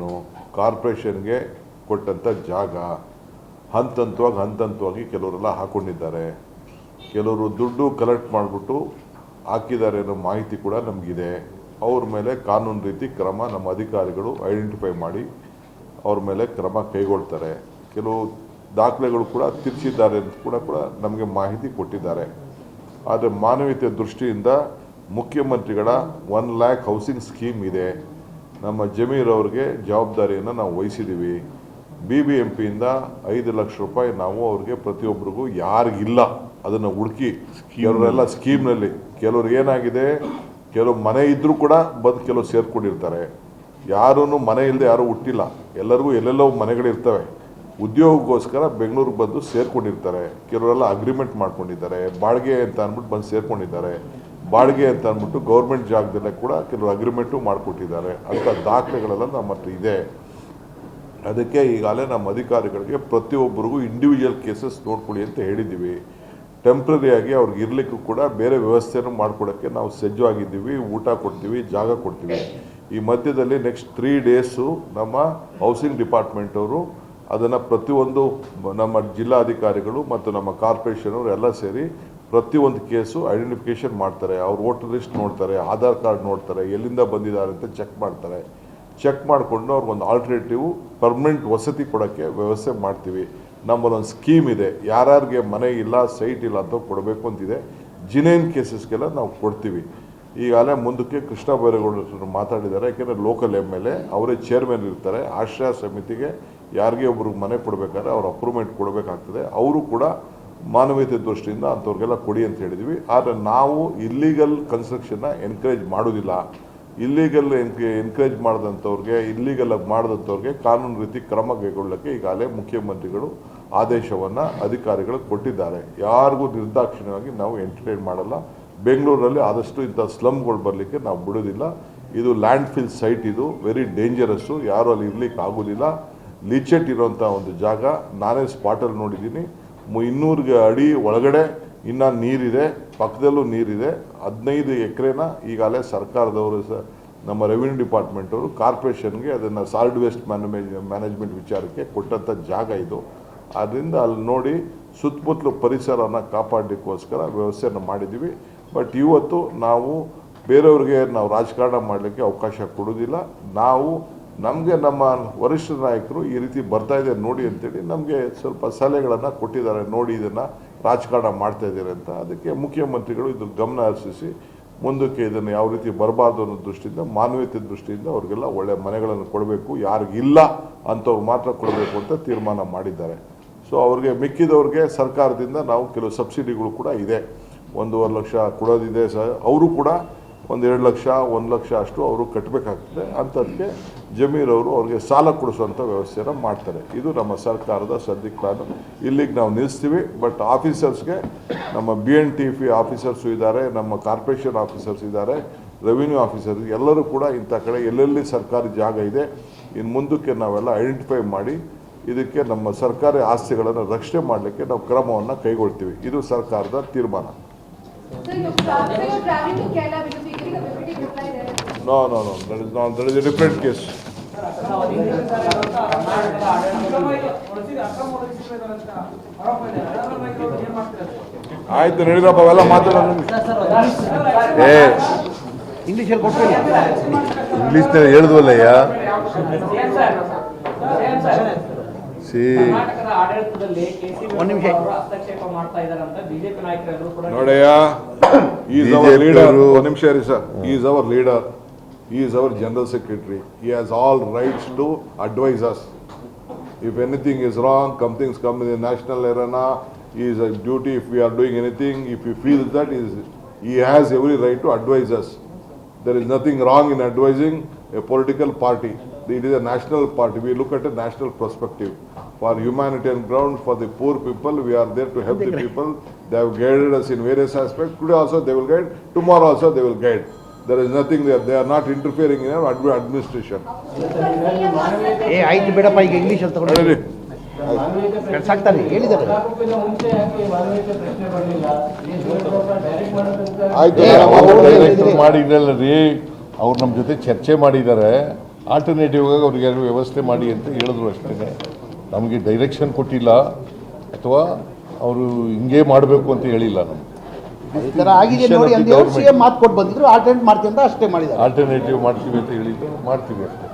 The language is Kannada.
ಕಾರ್ಪೊರೇಷನ್ನು ಕಾರ್ಪೊರೇಷನ್ಗೆ ಕೊಟ್ಟಂಥ ಜಾಗ. ಹಂತ ಹಂತವಾಗಿ ಹಂತ ಹಂತವಾಗಿ ಕೆಲವರೆಲ್ಲ ಹಾಕ್ಕೊಂಡಿದ್ದಾರೆ ಕೆಲವರು ದುಡ್ಡು ಕಲೆಕ್ಟ್ ಮಾಡಿಬಿಟ್ಟು ಹಾಕಿದ್ದಾರೆ ಅನ್ನೋ ಮಾಹಿತಿ ಕೂಡ ನಮಗಿದೆ. ಅವ್ರ ಮೇಲೆ ಕಾನೂನು ರೀತಿ ಕ್ರಮ ನಮ್ಮ ಅಧಿಕಾರಿಗಳು ಐಡೆಂಟಿಫೈ ಮಾಡಿ ಅವ್ರ ಮೇಲೆ ಕ್ರಮ ಕೈಗೊಳ್ತಾರೆ. ಕೆಲವು ದಾಖಲೆಗಳು ಕೂಡ ತಿರ್ಚಿದ್ದಾರೆ ಅಂತ ಕೂಡ ಕೂಡ ನಮಗೆ ಮಾಹಿತಿ ಕೊಟ್ಟಿದ್ದಾರೆ. ಆದರೆ ಮಾನವೀಯತೆ ದೃಷ್ಟಿಯಿಂದ ಮುಖ್ಯಮಂತ್ರಿಗಳ ಒನ್ ಲ್ಯಾಕ್ ಹೌಸಿಂಗ್ ಸ್ಕೀಮ್ ಇದೆ. ನಮ್ಮ ಜಮೀರ್ ಅವ್ರಿಗೆ ಜವಾಬ್ದಾರಿಯನ್ನು ನಾವು ವಹಿಸಿದ್ದೀವಿ ಬಿ ಬಿ ಎಂ ಪಿಯಿಂದ ಐದು ಲಕ್ಷ ರೂಪಾಯಿ ನಾವು ಅವ್ರಿಗೆ ಪ್ರತಿಯೊಬ್ಬರಿಗೂ ಯಾರಿಗಿಲ್ಲ. ಅದನ್ನು ಹುಡುಕಿ ಕೆಲವರೆಲ್ಲ ಸ್ಕೀಮ್ನಲ್ಲಿ ಕೆಲವ್ರಿಗೆ ಏನಾಗಿದೆ? ಕೆಲವು ಮನೆ ಇದ್ದರೂ ಕೂಡ ಬಂದು ಕೆಲವು ಸೇರ್ಕೊಂಡಿರ್ತಾರೆ. ಯಾರೂ ಮನೆ ಇಲ್ಲದೆ ಯಾರೂ ಹುಟ್ಟಿಲ್ಲ. ಎಲ್ಲರಿಗೂ ಎಲ್ಲೆಲ್ಲೋ ಮನೆಗಳಿರ್ತವೆ. ಉದ್ಯೋಗಕ್ಕೋಸ್ಕರ ಬೆಂಗಳೂರಿಗೆ ಬಂದು ಸೇರ್ಕೊಂಡಿರ್ತಾರೆ. ಕೆಲವರೆಲ್ಲ ಅಗ್ರಿಮೆಂಟ್ ಮಾಡ್ಕೊಂಡಿದ್ದಾರೆ. ಬಾಡಿಗೆ ಅಂತ ಅಂದ್ಬಿಟ್ಟು ಬಂದು ಸೇರ್ಕೊಂಡಿದ್ದಾರೆ. ಬಾಡಿಗೆ ಅಂತ ಅಂದ್ಬಿಟ್ಟು ಗೌರ್ಮೆಂಟ್ ಜಾಗದಲ್ಲೇ ಕೂಡ ಕೆಲವು ಅಗ್ರಿಮೆಂಟು ಮಾಡಿಕೊಟ್ಟಿದ್ದಾರೆ. ಅಂಥ ದಾಖಲೆಗಳೆಲ್ಲ ನಮ್ಮ ಹತ್ರ ಇದೆ. ಅದಕ್ಕೆ ಈಗಾಗಲೇ ನಮ್ಮ ಅಧಿಕಾರಿಗಳಿಗೆ ಪ್ರತಿಯೊಬ್ಬರಿಗೂ ಇಂಡಿವಿಜುವಲ್ ಕೇಸಸ್ ನೋಡ್ಕೊಳ್ಳಿ ಅಂತ ಹೇಳಿದ್ದೀವಿ. ಟೆಂಪ್ರರಿಯಾಗಿ ಅವ್ರಿಗೆ ಇರಲಿಕ್ಕೂ ಕೂಡ ಬೇರೆ ವ್ಯವಸ್ಥೆಯನ್ನು ಮಾಡಿಕೊಡೋಕ್ಕೆ ನಾವು ಸಜ್ಜವಾಗಿದ್ದೀವಿ ಊಟ ಕೊಡ್ತೀವಿ, ಜಾಗ ಕೊಡ್ತೀವಿ. ಈ ಮಧ್ಯದಲ್ಲಿ ನೆಕ್ಸ್ಟ್ ತ್ರೀ ಡೇಸು ನಮ್ಮ ಹೌಸಿಂಗ್ ಡಿಪಾರ್ಟ್ಮೆಂಟ್ ಅವರು ಅದನ್ನು ಪ್ರತಿಯೊಂದು ನಮ್ಮ ಜಿಲ್ಲಾಧಿಕಾರಿಗಳು ಮತ್ತು ನಮ್ಮ ಕಾರ್ಪೊರೇಷನ್ ಅವರು ಎಲ್ಲ ಸೇರಿ ಪ್ರತಿಯೊಂದು ಕೇಸು ಐಡೆಂಟಿಫಿಕೇಶನ್ ಮಾಡ್ತಾರೆ, ಅವ್ರ ವೋಟರ್ ಲಿಸ್ಟ್ ನೋಡ್ತಾರೆ, ಆಧಾರ್ ಕಾರ್ಡ್ ನೋಡ್ತಾರೆ, ಎಲ್ಲಿಂದ ಬಂದಿದ್ದಾರೆ ಅಂತ ಚೆಕ್ ಮಾಡ್ತಾರೆ. ಚೆಕ್ ಮಾಡಿಕೊಂಡು ಅವ್ರಿಗೊಂದು ಆಲ್ಟರ್ನೇಟಿವ್ ಪರ್ಮನೆಂಟ್ ವಸತಿ ಕೊಡೋಕ್ಕೆ ವ್ಯವಸ್ಥೆ ಮಾಡ್ತೀವಿ. ನಮ್ಮಲ್ಲೊಂದು ಸ್ಕೀಮ್ ಇದೆ, ಯಾರ್ಯಾರಿಗೆ ಮನೆ ಇಲ್ಲ ಸೈಟ್ ಇಲ್ಲ ಅಂತ ಕೊಡಬೇಕು ಅಂತಿದೆ. ಜಿನೇನ್ ಕೇಸಸ್ಗೆಲ್ಲ ನಾವು ಕೊಡ್ತೀವಿ. ಈಗಾಗಲೇ ಮುಂದಕ್ಕೆ ಕೃಷ್ಣ ಬೈರೇಗೌಡರು ಮಾತಾಡಿದ್ದಾರೆ, ಯಾಕೆಂದರೆ ಲೋಕಲ್ ಎಂ ಎಲ್ ಎ ಅವರೇ ಚೇರ್ಮನ್ ಇರ್ತಾರೆ. ಆಶ್ರಯ ಸಮಿತಿಗೆ ಯಾರಿಗೆ ಒಬ್ರಿಗೆ ಮನೆ ಕೊಡಬೇಕಾದ್ರೆ ಅವ್ರ ಅಪ್ರೂವ್ಮೆಂಟ್ ಕೊಡಬೇಕಾಗ್ತದೆ. ಅವರು ಕೂಡ ಮಾನವೀಯತೆ ದೃಷ್ಟಿಯಿಂದ ಅಂಥವ್ರಿಗೆಲ್ಲ ಕೊಡಿ ಅಂತ ಹೇಳಿದ್ವಿ. ಆದರೆ ನಾವು ಇಲ್ಲೀಗಲ್ ಕನ್ಸ್ಟ್ರಕ್ಷನ್ನ ಎನ್ಕರೇಜ್ ಮಾಡೋದಿಲ್ಲ. ಇಲ್ಲೀಗಲ್ ಎನ್ಕರೇಜ್ ಮಾಡಿದಂಥವ್ರಿಗೆ ಇಲ್ಲೀಗಲ್ ಮಾಡಿದಂಥವ್ರಿಗೆ ಕಾನೂನು ರೀತಿ ಕ್ರಮ ಕೈಗೊಳ್ಳೋಕ್ಕೆ ಈಗಾಗಲೇ ಮುಖ್ಯಮಂತ್ರಿಗಳು ಆದೇಶವನ್ನು ಅಧಿಕಾರಿಗಳು ಕೊಟ್ಟಿದ್ದಾರೆ. ಯಾರಿಗೂ ನಿರ್ದಾಕ್ಷಿಣ್ಯವಾಗಿ ನಾವು ಎಂಟರ್ಟೈನ್ ಮಾಡಲ್ಲ. ಬೆಂಗಳೂರಲ್ಲಿ ಆದಷ್ಟು ಇಂಥ ಸ್ಲಮ್ಗಳು ಬರಲಿಕ್ಕೆ ನಾವು ಬಿಡೋದಿಲ್ಲ ಇದು ಲ್ಯಾಂಡ್ ಫಿಲ್ ಸೈಟ್ ಇದು ವೆರಿ ಡೇಂಜರಸ್ಸು ಯಾರು ಅಲ್ಲಿ ಇರ್ಲಿಕ್ಕೆ ಆಗೋದಿಲ್ಲ. ಲೀಚೆಟ್ ಇರೋಂಥ ಒಂದು ಜಾಗ ನಾನೇ ಸ್ಪಾಟಲ್ಲಿ ನೋಡಿದ್ದೀನಿ. ಮು- ಇನ್ನೂರು ಅಡಿ ಒಳಗಡೆ ಇನ್ನು ನೀರಿದೆ, ಪಕ್ಕದಲ್ಲೂ ನೀರಿದೆ. ಹದಿನೈದು ಎಕರೆನ ಈಗಾಗಲೇ ಸರ್ಕಾರದವರು ಸ, ನಮ್ಮ ರೆವಿನ್ಯೂ ಡಿಪಾರ್ಟ್ಮೆಂಟ್ ಅವರು ಕಾರ್ಪೊರೇಷನ್ಗೆ ಅದನ್ನು ಸಾಲಿಡ್ ವೇಸ್ಟ್ ಮ್ಯಾನೇಜ್ ಮ್ಯಾನೇಜ್ಮೆಂಟ್ ವಿಚಾರಕ್ಕೆ ಕೊಟ್ಟಂಥ ಜಾಗ ಇದು. ಅದರಿಂದ ಅಲ್ಲಿ ನೋಡಿ ಸುತ್ತಮುತ್ತಲು ಪರಿಸರನ ಕಾಪಾಡಲಿಕ್ಕೋಸ್ಕರ ವ್ಯವಸ್ಥೆಯನ್ನು ಮಾಡಿದ್ದೀವಿ ಬಟ್ ಇವತ್ತು ನಾವು ಬೇರೆಯವ್ರಿಗೆ ನಾವು ರಾಜಕಾರಣ ಮಾಡಲಿಕ್ಕೆ ಅವಕಾಶ ಕೊಡೋದಿಲ್ಲ ನಾವು ನಮಗೆ ನಮ್ಮ ವರಿಷ್ಠ ನಾಯಕರು ಈ ರೀತಿ ಬರ್ತಾ ಇದೆ ನೋಡಿ ಅಂತೇಳಿ ನಮಗೆ ಸ್ವಲ್ಪ ಸಲಹೆಗಳನ್ನು ಕೊಟ್ಟಿದ್ದಾರೆ. ನೋಡಿ ಇದನ್ನು ರಾಜಕಾರಣ ಮಾಡ್ತಾ ಇದ್ದಾರೆ ಅಂತ. ಅದಕ್ಕೆ ಮುಖ್ಯಮಂತ್ರಿಗಳು ಇದ್ರ ಗಮನ ಹರಿಸಿ ಮುಂದಕ್ಕೆ ಇದನ್ನು ಯಾವ ರೀತಿ ಬರಬಾರ್ದು ಅನ್ನೋ ದೃಷ್ಟಿಯಿಂದ, ಮಾನವೀಯತೆ ದೃಷ್ಟಿಯಿಂದ ಅವ್ರಿಗೆಲ್ಲ ಒಳ್ಳೆ ಮನೆಗಳನ್ನು ಕೊಡಬೇಕು. ಯಾರಿಗಿಲ್ಲ ಅಂಥವ್ರು ಮಾತ್ರ ಕೊಡಬೇಕು ಅಂತ ತೀರ್ಮಾನ ಮಾಡಿದ್ದಾರೆ. ಸೊ ಅವ್ರಿಗೆ ಮಿಕ್ಕಿದವ್ರಿಗೆ ಸರ್ಕಾರದಿಂದ ನಾವು ಕೆಲವು ಸಬ್ಸಿಡಿಗಳು ಕೂಡ ಇದೆ. ಒಂದೂವರೆ ಲಕ್ಷ ಕೊಡೋದಿದೆ ಸ ಅವರು ಕೂಡ ಒಂದು ಎರಡು ಲಕ್ಷ, ಒಂದು ಲಕ್ಷ ಅಷ್ಟು ಅವರು ಕಟ್ಟಬೇಕಾಗ್ತದೆ ಅಂಥದ್ದಕ್ಕೆ ಜಮೀರವರು ಅವರು ಅವ್ರಿಗೆ ಸಾಲ ಕೊಡಿಸುವಂಥ ವ್ಯವಸ್ಥೆಯನ್ನು ಮಾಡ್ತಾರೆ. ಇದು ನಮ್ಮ ಸರ್ಕಾರದ ಸದ್ಯಕ್ಕೆ ಪ್ಲಾನ್ ಇಲ್ಲಿಗೆ ನಾವು ನಿಲ್ಲಿಸ್ತೀವಿ ಬಟ್ ಆಫೀಸರ್ಸ್ಗೆ ನಮ್ಮ B N T P officers ಇದ್ದಾರೆ ನಮ್ಮ ಕಾರ್ಪೊರೇಷನ್ ಆಫೀಸರ್ಸ್ ಇದ್ದಾರೆ ರೆವಿನ್ಯೂ ಆಫೀಸರ್ಸ್ ಎಲ್ಲರೂ ಕೂಡ ಇಂಥ ಕಡೆ ಎಲ್ಲೆಲ್ಲಿ ಸರ್ಕಾರಿ ಜಾಗ ಇದೆ ಇನ್ನು ಮುಂದಕ್ಕೆ ನಾವೆಲ್ಲ ಐಡೆಂಟಿಫೈ ಮಾಡಿ, ಇದಕ್ಕೆ ನಮ್ಮ ಸರ್ಕಾರಿ ಆಸ್ತಿಗಳನ್ನು ರಕ್ಷಣೆ ಮಾಡಲಿಕ್ಕೆ ನಾವು ಕ್ರಮವನ್ನು ಕೈಗೊಳ್ತೀವಿ. ಇದು ಸರ್ಕಾರದ ತೀರ್ಮಾನ. There. no, no, that is not, that is a different case. Case ಆಯ್ತು ನಡೀರಪ್ಪ ಅವೆಲ್ಲ ಮಾತಾಡೋಣ ಏ. ಇಂಗ್ಲೀಷಲ್ಲಿ ಕೊಟ್ಟಿಲ್ಲ ಇಂಗ್ಲೀಷ್ನಲ್ಲಿ ಹೇಳಿದ್ವಲ್ಲಯ್ಯ ಸಿ. ಕರ್ನಾಟಕದ ಆಡಳಿತದಲ್ಲಿ ಕೆಸಿಬಿ ಒಂದ್ ನಿಮಿಷ. ಅವರು ಹಸ್ತಕ್ಷೇಪ ಅಂತ ಬಿಜೆಪಿ ನಾಯಕರೆಲ್ಲರೂ ಕೂಡ ನೋಡಯ್ಯ ಈಸ್ ಅವರ್ ಲೀಡರ್ ಒಂದು ನಿಮಿಷ ರೀ sir. Is our leader He is our General Secretary. He has all rights to advise us. If anything is wrong, something's come in the national arena, he is a duty if we are doing anything, if he feels that, he, has every right to advise us. There is nothing wrong in advising a political party. It is a national party. We look at a national perspective. For humanitarian ground, for the poor people, we are there to help the people. They have guided us in various aspects. Today also they will guide. Tomorrow also they will guide. There is nothing they They are not interfering in administration. ಏ ಆಯ್ತು ಬೇಡಪ್ಪ ಈಗ ಇಂಗ್ಲೀಷಲ್ಲಿ ತಗೊಂಡು ನಡೀರಿ. ಸಾಕ್ತಾನೆ ಹೇಳಿದ್ದಾರೆ. ಆಯ್ತು. ನಾವು ಅವ್ರು ನಮ್ಮ ಜೊತೆ ಚರ್ಚೆ ಮಾಡಿದ್ದಾರೆ. ಆಲ್ಟರ್ನೇಟಿವ್ ಆಗಿ ಅವ್ರಿಗೆ ಯಾರು ವ್ಯವಸ್ಥೆ ಮಾಡಿ ಅಂತ ಹೇಳಿದ್ರು ಅಷ್ಟೇ ನಮಗೆ ಡೈರೆಕ್ಷನ್ ಕೊಟ್ಟಿಲ್ಲ. ಅಥವಾ ಅವರು ಹಿಂಗೆ ಮಾಡಬೇಕು ಅಂತ ಹೇಳಿಲ್ಲ ನಮ್ಗೆ. ಈ ಥರ ಆಗಿದೆ ನೋಡಿ ಅಂತ ಸಿ ಎಂ ಮಾತು ಕೊಟ್ಟು ಬಂದಿದ್ರು ಆಲ್ಟರ್ನೇಟ್ ಮಾಡ್ತೀವಿ ಅಂತ ಅಷ್ಟೇ ಮಾಡಿದ್ದಾರೆ. ಆಲ್ಟರ್ನೇಟಿವ್ ಮಾಡ್ತೀವಿ ಅಂತ ಹೇಳಿದ್ರು ಮಾಡ್ತೀವಿ ಅಷ್ಟೇ.